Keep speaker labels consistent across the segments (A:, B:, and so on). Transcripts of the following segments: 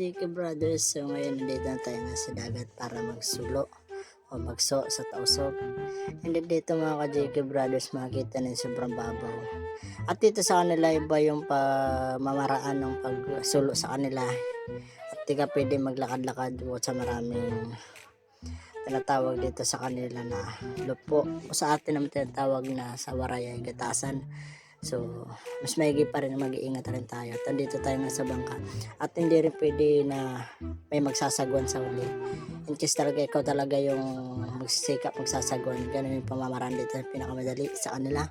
A: JK Brothers, so ngayon nandito na tayo nga sa dagat para magsulo o magso sa tausok. And dito mga ka-JK Brothers, makikita na yung sobrang babaw. At dito sa kanila iba yung pamamaraan ng pagsulo sa kanila. At di ka pwede maglakad-lakad o sa maraming tinatawag dito sa kanila na lupo. O sa atin naman tinatawag na sa waray ay gatasan. So, mas maigi pa rin mag-iingat rin tayo. At andito tayo nga sa bangka. At hindi rin pwede na may magsasagwan sa uli. In case talaga ikaw talaga yung magsisikap magsasagwan. Ganun yung pamamaraan dito na pinakamadali sa kanila.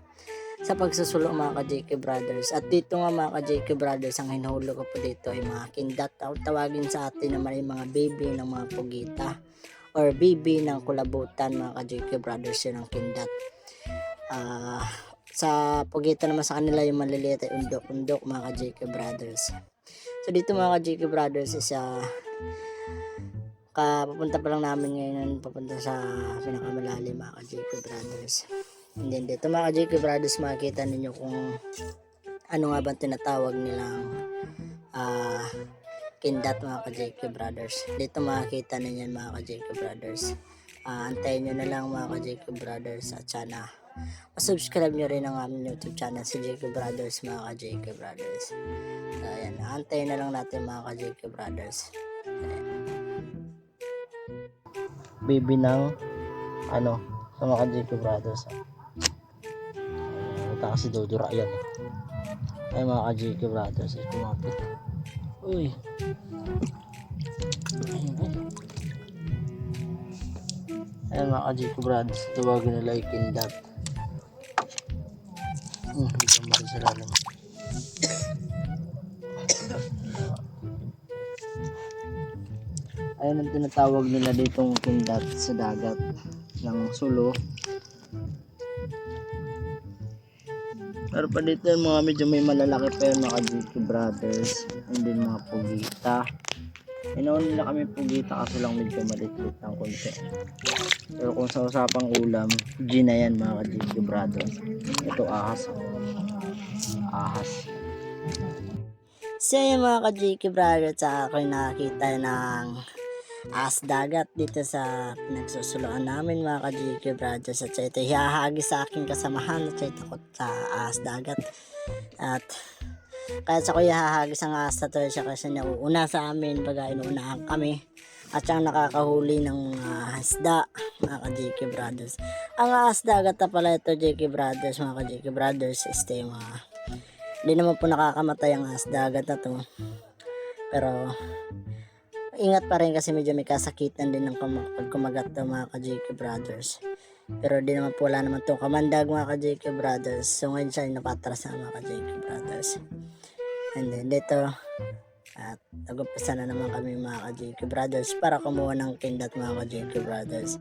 A: Sa pagsusulo mga ka-JK Brothers. At dito nga mga ka-JK Brothers, ang hinuhulog ko po dito ay mga kindat. Tawag- Tawagin sa atin naman ay mga baby ng mga pugita. Or baby ng kulabutan mga ka-JK Brothers yun ang kindat. Ah sa pugita naman sa kanila yung maliliit ay undok-undok mga ka-JK Brothers. So dito mga ka-JK Brothers is uh, papunta pa lang namin ngayon papunta sa pinakamalalim mga ka-JK Brothers. And then dito mga ka-JK Brothers makikita ninyo kung ano nga ba tinatawag nilang ah kindat mga ka-JK Brothers. Dito makikita ninyo mga ka-JK Brothers. Ah, antayin nyo na lang mga ka-JK Brothers at sana subscribe nyo rin ang aming YouTube channel si JK Brothers mga ka-JK Brothers. So ayan, antayin na lang natin mga ka-JK Brothers. Ayan. Baby ng ano, sa mga ka-JK Brothers. ah. Ayan, Ito kasi dudura yan. eh. Ay mga ka-JK Brothers, ay kumapit. Uy. Ayan mga ka-JK Brothers, tawagin nila ay kindat. Hmm, hindi ko mali sa lalim. Ayun ang tinatawag nila ditong kindat sa dagat ng sulo. Pero pa dito yung mga medyo may malalaki pa yung mga GQ brothers. And then mga pugita. Inaon nila kami pugita kaso lang medyo maliit-lit ng konti. Pero kung sa usapang ulam, G na yan mga GQ brothers. Ito ahas. Ahas. So yung mga ka-JK brothers, sa ako nakakita ng ahas dagat dito sa pinagsusuloan namin mga ka-JK brothers. At sa ito, hihahagi sa aking kasamahan at ito sa ahas dagat. At kaya sa ko hihahagis ang ahas na to siya kasi nauuna sa amin baga inuunahan kami. At siyang nakakahuli ng mga isda mga ka-JK brothers. Ang ahas dagat na pala ito JK brothers mga ka-JK brothers. Este mga hindi naman po nakakamatay ang ahas dagat na to. Pero ingat pa rin kasi medyo may kasakitan din ng kum- pag kumagat to mga ka-JK brothers. Pero di naman po wala naman to kamandag mga ka-JK brothers. So ngayon siya napatras na mga ka-JK brothers and then dito at nag-umpisa na naman kami mga ka-JK Brothers para kumuha ng kindat mga ka-JK Brothers.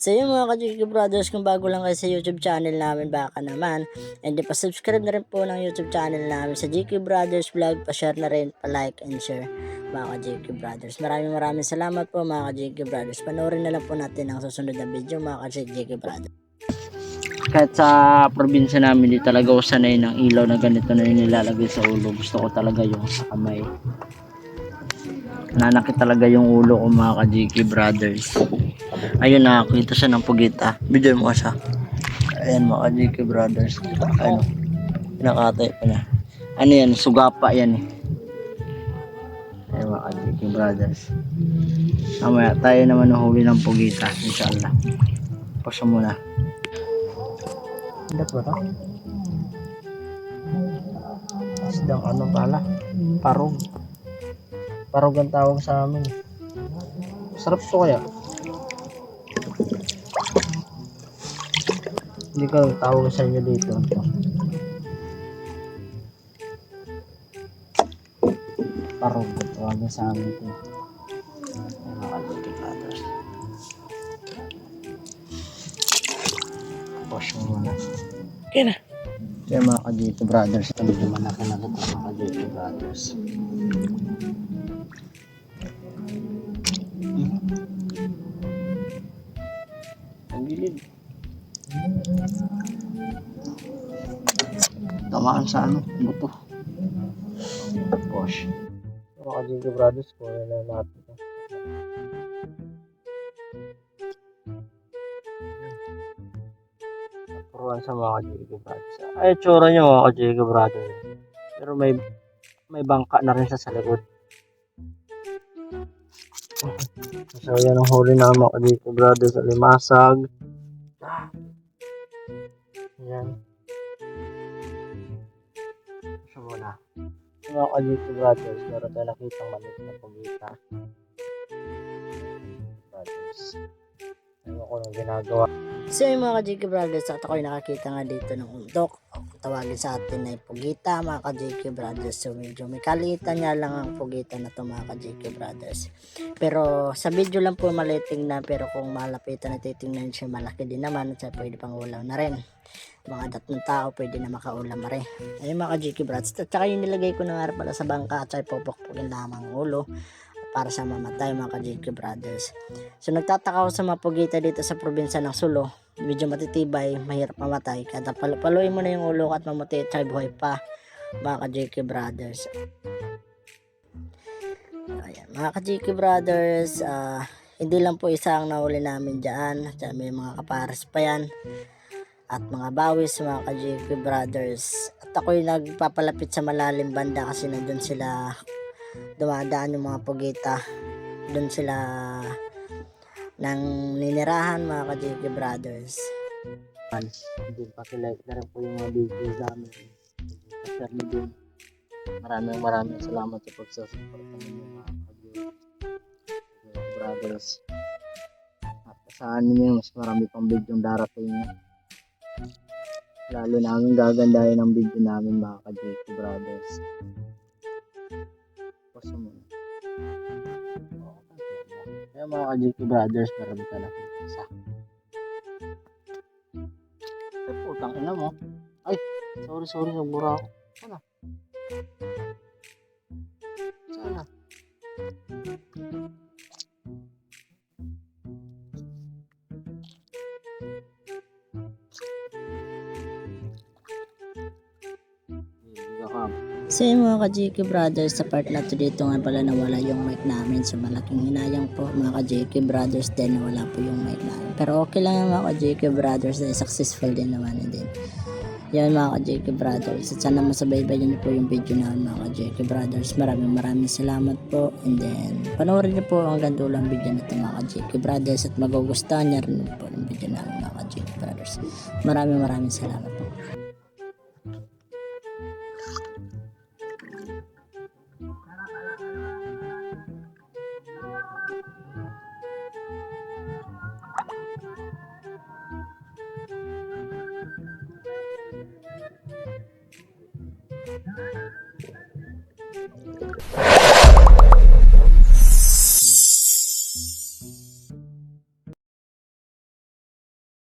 A: So yun mga ka-JK Brothers, kung bago lang kayo sa YouTube channel namin, baka naman. And then pa-subscribe na rin po ng YouTube channel namin sa JK Brothers Vlog. Pa-share na rin, pa-like and share mga ka-JK Brothers. Maraming maraming salamat po mga ka-JK Brothers. Panoorin na lang po natin ang susunod na video mga ka-JK Brothers. Kahit sa probinsya namin, di talaga ako sanay ng ilaw na ganito na yung nilalagay sa ulo. Gusto ko talaga yung sa kamay. Nanakit talaga yung ulo ko mga ka-JK brothers. Ayun nakakita siya ng pugita. Bidyo mo siya. Ayan mga ka-JK brothers. Ano? Pinakatay pa na. Ano yan? Sugapa yan eh. Ayan mga ka-JK brothers. Mamaya tayo naman nahuli ng pugita. Inshallah. Pasok muna. Hindi ba ito? Isdang ano pala? Parog. Parog ang tawag sa amin. Sarap to kaya. Hindi ko tawag sa inyo dito. Parog ang tawag sa amin ito. Wash mo muna. Okay na. Kaya mga ka-JK brothers, ito medyo malaki na ito mga ka-JK brothers. Ang gilid. Tamaan sa ano, buto. Gosh. Mga ka-JK Brothers. Kuha na natin. Turuan sa mga ka-JK Brothers. Ay, tsura nyo mga ka-JK Brothers. Pero may may bangka na rin sa sa likod. So, yan ang huli na mga ka-JK Brothers sa limasag. Yan. So, muna. Mga ka-JK Brothers, meron tayo nakitang maliit na pagita. Brothers. Ko nang ginagawa. So yung mga ka-JK Brothers, at ako'y nakakita nga dito ng undok. Tawagin sa atin ay pugita mga ka-JK Brothers. So medyo may kaliitan nga lang ang pugita na to mga ka-JK Brothers. Pero sa video lang po maliit tingnan pero kung malapitan na titingnan siya malaki din naman at pwede pang ulam na rin. Mga datong tao pwede na makaulam na rin. Ayun mga ka-JK Brothers. At saka yung nilagay ko na nga pala sa bangka at saka pupukpukin lamang ang ulo para sa mamatay mga ka-JK Brothers. So nagtataka ako sa mga pugita dito sa probinsya ng Sulo. Medyo matitibay, mahirap mamatay. Kada pal- paluin mo na yung ulo at mamatay at buhay pa. Mga ka-JK Brothers. Ayan, mga ka-JK Brothers, ah, hindi lang po isa ang nahuli namin dyan. Diyan may mga kapares pa yan. At mga bawis, mga ka-JK Brothers. At ako'y nagpapalapit sa malalim banda kasi nandun sila dumadaan yung mga pugita. Doon sila ng ninirahan mga ka-JK Brothers. Hindi pa like na rin po yung mga videos namin. Share nyo din. Maraming maraming salamat sa pagsusupport ng mga ka-JK Brothers. At saan ninyo mas marami pang video darating. Lalo namin gagandahin ang video namin mga ka-JK Brothers. Kaya mga ka-JK Brothers, meron ka na isa. Ay, putang ina mo. Ay, sorry, sorry, nagbura ako. Sana. So yung mga ka-JK Brothers, sa part na to dito nga pala nawala yung mic namin. So malaking hinayang po mga ka-JK Brothers din nawala po yung mic namin. Pero okay lang yung mga ka-JK Brothers dahil successful din naman din. Yan mga ka-JK Brothers. At sana masabay-bayan niyo po yung video namin mga ka-JK Brothers. Maraming maraming salamat po. And then, panoorin niyo po ang video na ito mga ka-JK Brothers. At magugustuhan niya rin po yung video namin mga ka-JK Brothers. Maraming maraming salamat.